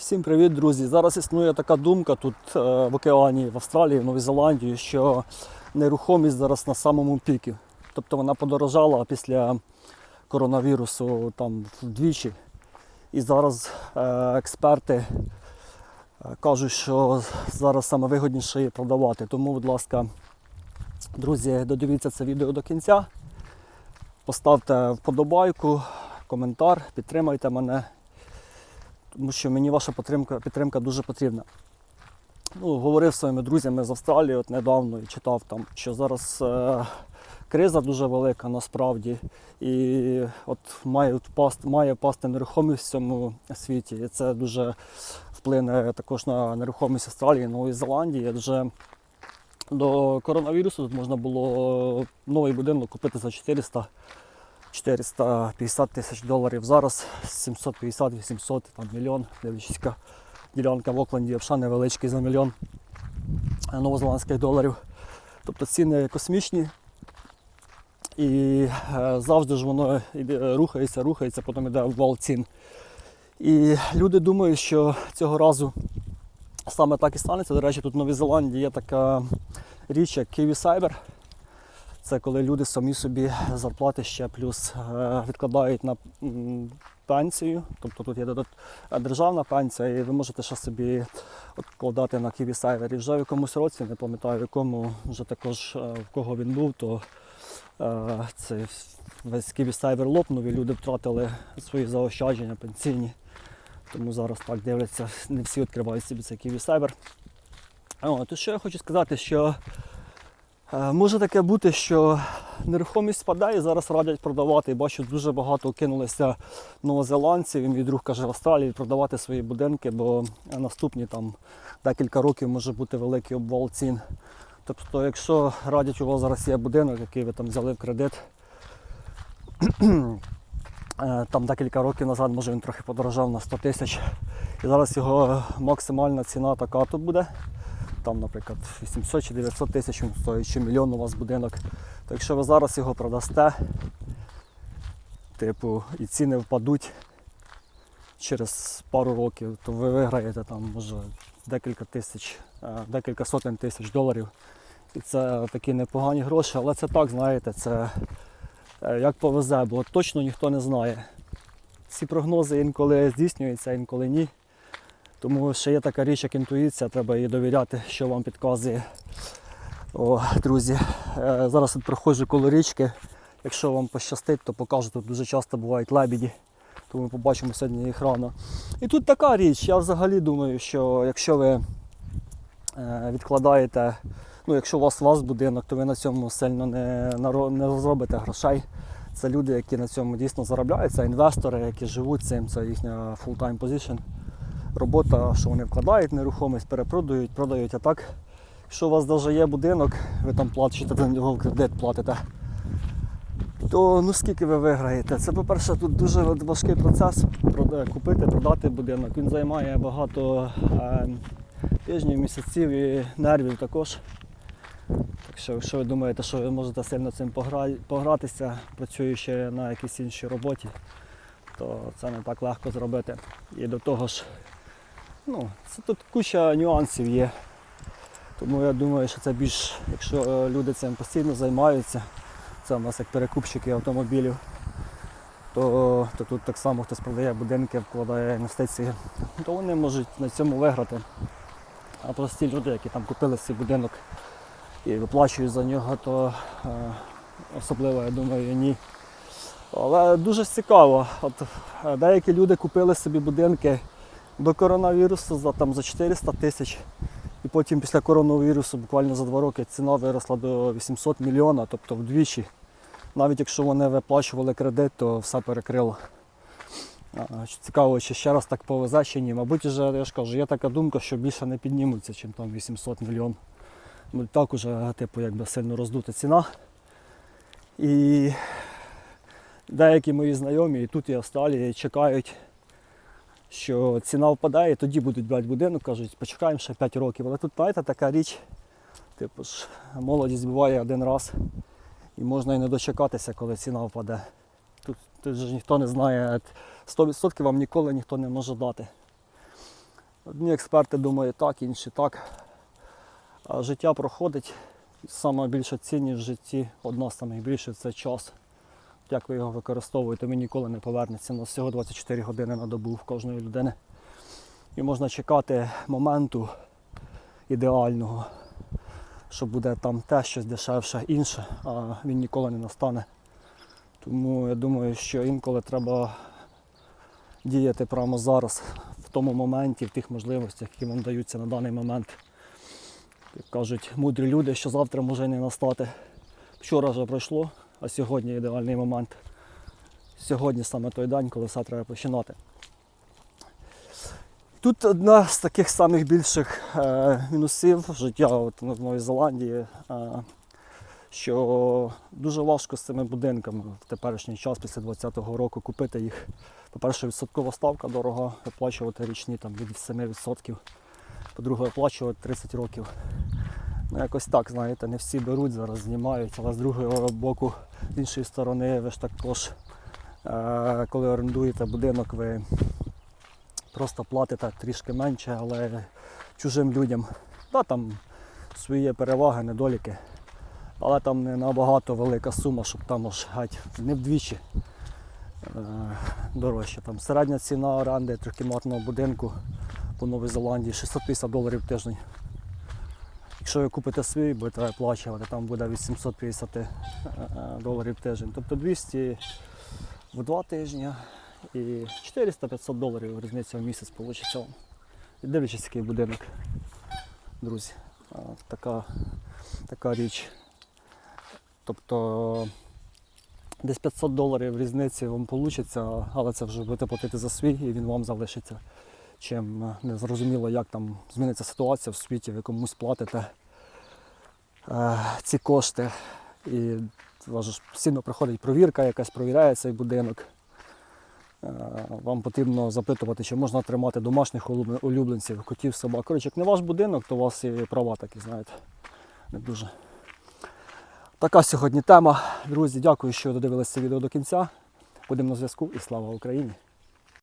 Всім привіт, друзі! Зараз існує така думка тут е, в океані, в Австралії, в Новій Зеландії, що нерухомість зараз на самому пікі. Тобто вона подорожала після коронавірусу там вдвічі. І зараз е, експерти е, кажуть, що зараз саме вигідніше її продавати. Тому, будь ласка, друзі, додивіться це відео до кінця. Поставте вподобайку, коментар, підтримайте мене тому що мені ваша підтримка, підтримка дуже потрібна. Ну, говорив зі своїми друзями з Австралії от недавно і читав там, що зараз е, криза дуже велика насправді, і от має впасти, має впасти нерухомість в цьому світі. І це дуже вплине також на нерухомість Австралії, Нової Зеландії. Адже до коронавірусу можна було новий будинок купити за 400 450 тисяч доларів. Зараз 750-800, там мільйон, дивлячись, ділянка в Окленді взагалі невеличкий за мільйон новозеландських доларів. Тобто ціни космічні. І е, завжди ж воно рухається, рухається, потім йде в вал цін. І люди думають, що цього разу саме так і станеться. До речі, тут в Новій Зеландії є така річ, як Kiwi Cyber. Це коли люди самі собі зарплати ще плюс е, відкладають на пенсію. Тобто тут є е, державна пенсія, і ви можете ще собі вкладати на Cyber. І вже в якомусь році, не пам'ятаю в якому, вже також е, в кого він був, то це весь Cyber лопнув і люди втратили свої заощадження пенсійні. Тому зараз так дивляться, не всі відкривають собі цей то що я хочу сказати, що Може таке бути, що нерухомість спадає, зараз радять продавати. Бачу, дуже багато кинулися новозеландців, і мій друг каже, в Австралії продавати свої будинки, бо наступні там декілька років може бути великий обвал цін. Тобто, якщо радять, у вас зараз є будинок, який ви там взяли в кредит, е, там декілька років назад, може він трохи подорожав на 100 тисяч. І зараз його максимальна ціна така то буде там, наприклад, 800 чи 900 тисяч він стоїть, чи мільйон у вас будинок. То якщо ви зараз його продасте, типу, і ціни впадуть через пару років, то ви виграєте там, може, декілька тисяч, е, декілька сотень тисяч доларів. І це такі непогані гроші, але це так, знаєте, це е, як повезе, бо точно ніхто не знає. Ці прогнози інколи здійснюються, інколи ні. Тому ще є така річ, як інтуїція, треба їй довіряти, що вам підказує. О, друзі, е, зараз от проходжу коло річки. Якщо вам пощастить, то покажу, тут дуже часто бувають лебіді, тому ми побачимо сьогодні їх рано. І тут така річ, я взагалі думаю, що якщо ви е, відкладаєте, ну якщо у вас вас будинок, то ви на цьому сильно не, не зробите грошей. Це люди, які на цьому дійсно заробляють, це інвестори, які живуть цим, це їхня full-time position робота, що вони вкладають нерухомість, перепродають, продають. А так, якщо у вас навіть є будинок, ви там платите за нього в кредит платите, то ну скільки ви виграєте? Це, по-перше, тут дуже важкий процес купити, продати будинок. Він займає багато е, тижнів, місяців і нервів також. Так що, якщо ви думаєте, що ви можете сильно цим погра- погратися, працюючи на якійсь іншій роботі, то це не так легко зробити. І до того ж, ну, це тут куча нюансів є. Тому я думаю, що це більш, якщо е, люди цим постійно займаються, це у нас як перекупщики автомобілів, то, то тут так само хтось продає будинки, вкладає інвестиції, то вони можуть на цьому виграти. А прості люди, які там купили цей будинок і виплачують за нього, то е, особливо, я думаю, ні. Але дуже цікаво. От е, деякі люди купили собі будинки до коронавірусу за, там, за 400 тисяч. І потім після коронавірусу, буквально за два роки, ціна виросла до 800 мільйона, тобто вдвічі. Навіть якщо вони виплачували кредит, то все перекрило. Цікаво, чи ще раз так повезе чи ні. Мабуть, вже, я ж кажу, є така думка, що більше не піднімуться, ніж там 800 мільйон. Ну, так уже типу, якби сильно роздута ціна. І деякі мої знайомі і тут і Австралії чекають, що ціна впадає, тоді будуть брати будинок, кажуть, почекаємо ще 5 років. Але тут, знаєте, така річ, типу ж, молодість буває один раз і можна і не дочекатися, коли ціна впаде. Тут, тут же ніхто не знає, 100% вам ніколи ніхто не може дати. Одні експерти думають так, інші так. А життя проходить. Саме більша цінність в житті, одна з найбільших це час. Як ви його використовуєте, він ніколи не повернеться. У нас всього 24 години на добу в кожної людини. І можна чекати моменту ідеального, що буде там те щось дешевше, інше, а він ніколи не настане. Тому я думаю, що інколи треба діяти прямо зараз, в тому моменті, в тих можливостях, які вам даються на даний момент. Як кажуть мудрі люди, що завтра може не настати. Вчора вже пройшло, а сьогодні ідеальний момент. Сьогодні саме той день, коли все треба починати. Тут одна з таких самих більших е, мінусів життя от, в Новій Зеландії, е, що дуже важко з цими будинками в теперішній час, після 20-го року, купити їх. По-перше, відсоткова ставка дорога, виплачувати річні там, від 7%. По-друге, оплачувати 30 років. Ну, якось так, знаєте, не всі беруть, зараз знімають, але з другого боку, з іншої сторони, ви ж також, е, коли орендуєте будинок, ви просто платите трішки менше, але чужим людям. Да, там свої переваги, недоліки. Але там не набагато велика сума, щоб там аж геть не вдвічі е, дорожче. Там середня ціна оренди трикімнатного будинку по Новій Зеландії 650 доларів в тиждень. Якщо ви купите свій, будете оплачувати, там буде 850 е, е, доларів тиждень. Тобто 200 в два тижні і 400-500 доларів різниця в місяць вийде. І дивлячись, який будинок, друзі. Така, така річ. Тобто десь 500 доларів різниці вам вийде, але це вже будете платити за свій і він вам залишиться. Чим е, не зрозуміло, як там зміниться ситуація в світі, ви комусь платите е, ці кошти. І постійно проходить провірка, якась провіряє цей будинок. Вам потрібно запитувати, чи можна тримати домашніх улюбленців, котів, собак. Коротше, як не ваш будинок, то у вас і права такі, знаєте. Не дуже. Така сьогодні тема. Друзі, дякую, що додивилися це відео до кінця. Будемо на зв'язку і слава Україні!